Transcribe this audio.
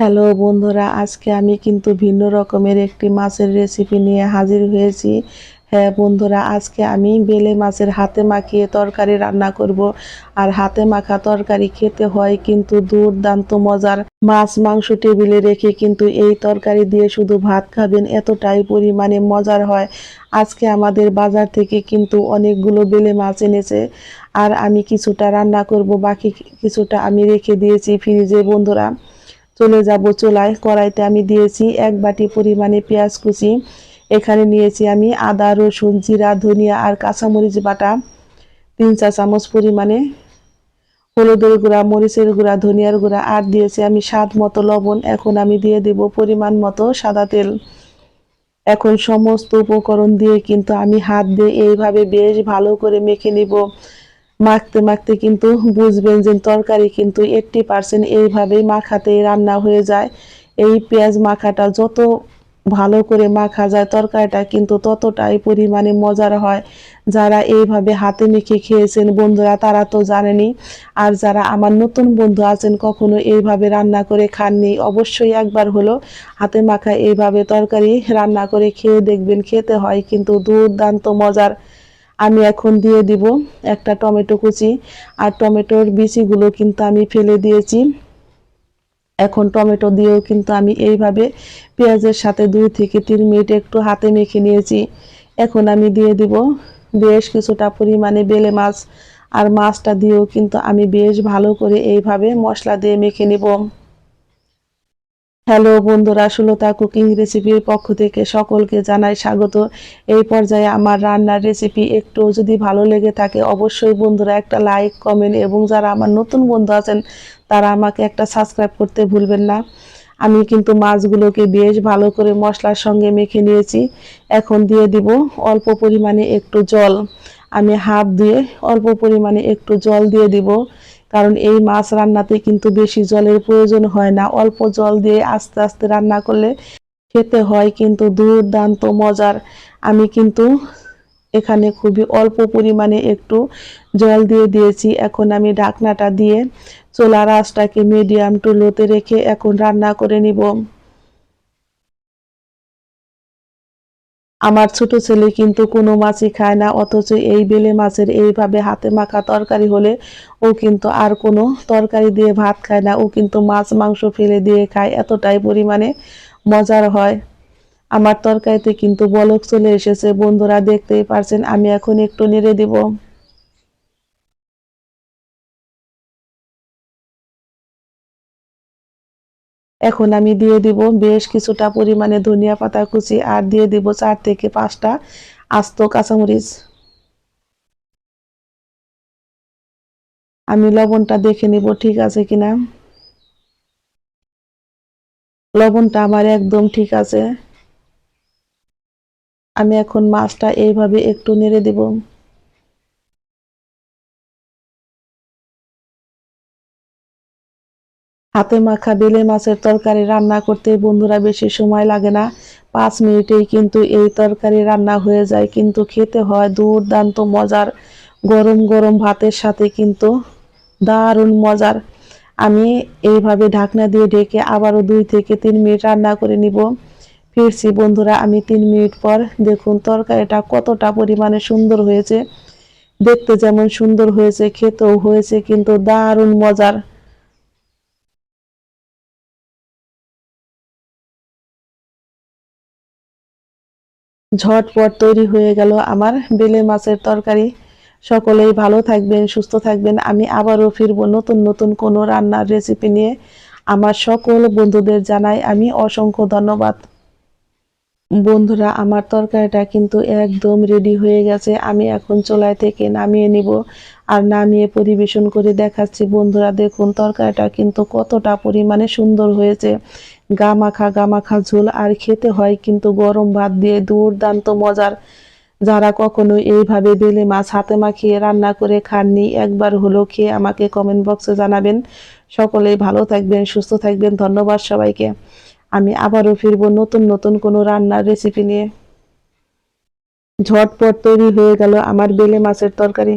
Hello বন্ধুরা, আজকে আমি কিন্তু ভিন্ন রকমের একটি মাছের রেসিপি নিয়ে হাজির হয়েছি। হ্যাঁ বন্ধুরা, আজকে আমি বেলে মাছের হাতে মাখিয়ে তরকারি রান্না করব। আর হাতে মাখা তরকারি খেতে হয় কিন্তু দুর্দান্ত মজার। মাছ, মাংস টেবিলে রেখে কিন্তু এই তরকারি দিয়ে শুধু ভাত খাবেন এতটাই পরিমাণে মজার হয়। আজকে আমাদের বাজার থেকে কিন্তু অনেকগুলো বেলে মাছ এনেছে। আর আমি কিছুটা রান্না করব, বাকি কিছুটা আমি রেখে দিয়েছি ফ্রিজে বন্ধুরা। চলে যাব চুলায় কড়াইতে আমি দিয়েছি এক বাটি পরিমাণে পেঁয়াজ কুচি। এখানে নিয়েছি আমি আদা, রসুন, জিরা, ধনিয়া আর কাঁচামরিচ বাটা। তিন চা চামচ পরিমাণে হলুদের গুঁড়া, মরিচের গুঁড়া, ধনিয়ার গুঁড়া আর দিয়েছি আমি স্বাদ মতো লবণ। এখন আমি দিয়ে দেব পরিমাণ মতো সাদা তেল। এখন সমস্ত উপকরণ দিয়ে কিন্তু আমি হাত দিয়ে এইভাবে বেশ ভালো করে মেখে নিব। মাখতে মাখতে কিন্তু বুঝবেন যে তরকারি কিন্তু এইট্টি পার্সেন্ট এইভাবেই মাখাতেই রান্না হয়ে যায়। এই পেঁয়াজ মাখাটা যত ভালো করে মাখা যায়, তরকারিটা কিন্তু ততটাই পরিমাণে মজার হয়। যারা এইভাবে হাতে মেখে খেয়েছেন বন্ধুরা, তারা তো জানেনি আর যারা আমার নতুন বন্ধু আছেন, কখনো এইভাবে রান্না করে খাননি, অবশ্যই একবার হলো হাতে মাখা এইভাবে তরকারি রান্না করে খেয়ে দেখবেন, খেতে হয় কিন্তু দুর্দান্ত মজার। আমি এখন দিয়ে দিব একটা টমেটো কুচি। আর টমেটোর বিচিগুলো কিন্তু আমি ফেলে দিয়েছি। এখন টমেটো দিয়েও কিন্তু আমি এইভাবে পেঁয়াজের সাথে দুই থেকে তিন মিনিট একটু হাতে মেখে নিয়েছি। এখন আমি দিয়ে দিব বেশ কিছুটা পরিমাণে বেলে মাছ। আর মাছটা দিয়েও কিন্তু আমি বেশ ভালো করে এইভাবে মশলা দিয়ে মেখে নিব। হ্যালো বন্ধুরা, সুলতা কুকিং রেসিপির পক্ষ থেকে সকলকে জানাই স্বাগত। এই পর্যায়ে আমার রান্নার রেসিপি একটু যদি ভালো লেগে থাকে, অবশ্যই বন্ধুরা একটা লাইক, কমেন্ট এবং যারা আমার নতুন বন্ধু আছেন, তারা আমাকে একটা সাবস্ক্রাইব করতে ভুলবেন না। আমি কিন্তু মাছগুলোকে বেশ ভালো করে মশলার সঙ্গে মেখে নিয়েছি। এখন দিয়ে দিব অল্প পরিমাণে একটু জল। আমি হাত দিয়ে অল্প পরিমাণে একটু জল দিয়ে দিব। কারণ এই মাছ রান্নাতে কিন্তু বেশি জলের প্রয়োজন হয় না। অল্প জল দিয়ে আস্তে আস্তে রান্না করলে খেতে হয় কিন্তু দুর্দান্ত মজার। আমি কিন্তু এখানে খুবই অল্প পরিমাণে একটু জল দিয়ে দিয়েছি। এখন আমি ঢাকনাটা দিয়ে চোলা রাসটাকে মিডিয়াম টু লোতে রেখে এখন রান্না করে নিব। আমার ছোট ছেলে কিন্তু কোনো মাছই খায় না, অথচ এই বেলে মাছের এইভাবে হাতে মাখা তরকারি হলে ও কিন্তু আর কোনো তরকারি দিয়ে ভাত খায় না। ও কিন্তু মাছ, মাংস ফেলে দিয়ে খায়, এতটাই পরিমাণে মজার হয়। আমার তরকারিতে কিন্তু বলক চলে এসেছে, বন্ধুরা দেখতেই পারছেন, আমি এখন একটু নেড়ে দিব। এখন আমি দিয়ে দিব বেশ কিছুটা পরিমাণে ধনিয়া পাতা কুচি আর দিয়ে দিব চার থেকে পাঁচটা আস্ত কাঁচামরিচ। আমি লবণটা দেখে নিব ঠিক আছে কিনা। লবণটা আমার একদম ঠিক আছে। আমি এখন মাছটা এইভাবে একটু নেড়ে দেব। হাতে মাখা বেলে মাছের তরকারি রান্না করতে বন্ধুরা বেশি সময় লাগে না। পাঁচ মিনিটেই কিন্তু এই তরকারি রান্না হয়ে যায়, কিন্তু খেতে হয় দুর্দান্ত মজার, গরম গরম ভাতের সাথে কিন্তু দারুণ মজার। আমি এইভাবে ঢাকনা দিয়ে ঢেকে আবারও দুই থেকে তিন মিনিট রান্না করে নিব। ফিরছি বন্ধুরা, আমি তিন মিনিট পর দেখুন তরকারিটা কতটা পরিমাণে সুন্দর হয়েছে। দেখতে যেমন সুন্দর হয়েছে, খেতেও হয়েছে, কিন্তু দারুণ মজার। ঝটপট তৈরি হয়ে গেল আমার বেলে মাছের তরকারি। সকলেই ভালো থাকবেন, সুস্থ থাকবেন। আমি আবারও ফিরব নতুন নতুন কোনো রান্নার রেসিপি নিয়ে। আমার সকল বন্ধুদের জানাই আমি অসংখ্য ধন্যবাদ। বন্ধুরা, আমার তরকারিটা কিন্তু একদম রেডি হয়ে গেছে। আমি এখন চোলায় থেকে নামিয়ে নিব আর নামিয়ে পরিবেশন করে দেখাচ্ছি। বন্ধুরা, দেখুন তরকারিটা কিন্তু কতটা পরিমাণে সুন্দর হয়েছে। গামাখা গামাখা ঝোল আর খেতে হয়, কিন্তু গরম ভাত দিয়ে দুর্দান্ত মজার। যারা কখনো এইভাবে বেলে মাছ হাতে মাখিয়ে রান্না করে খাননি, একবার হলো খেয়ে আমাকে কমেন্ট বক্সে জানাবেন। সকলেই ভালো থাকবেন, সুস্থ থাকবেন, ধন্যবাদ সবাইকে। আমি আবারও ফিরবো নতুন নতুন কোনো রান্নার রেসিপি নিয়ে। ঝটপট তৈরি হয়ে গেল আমার বেলে মাছের তরকারি।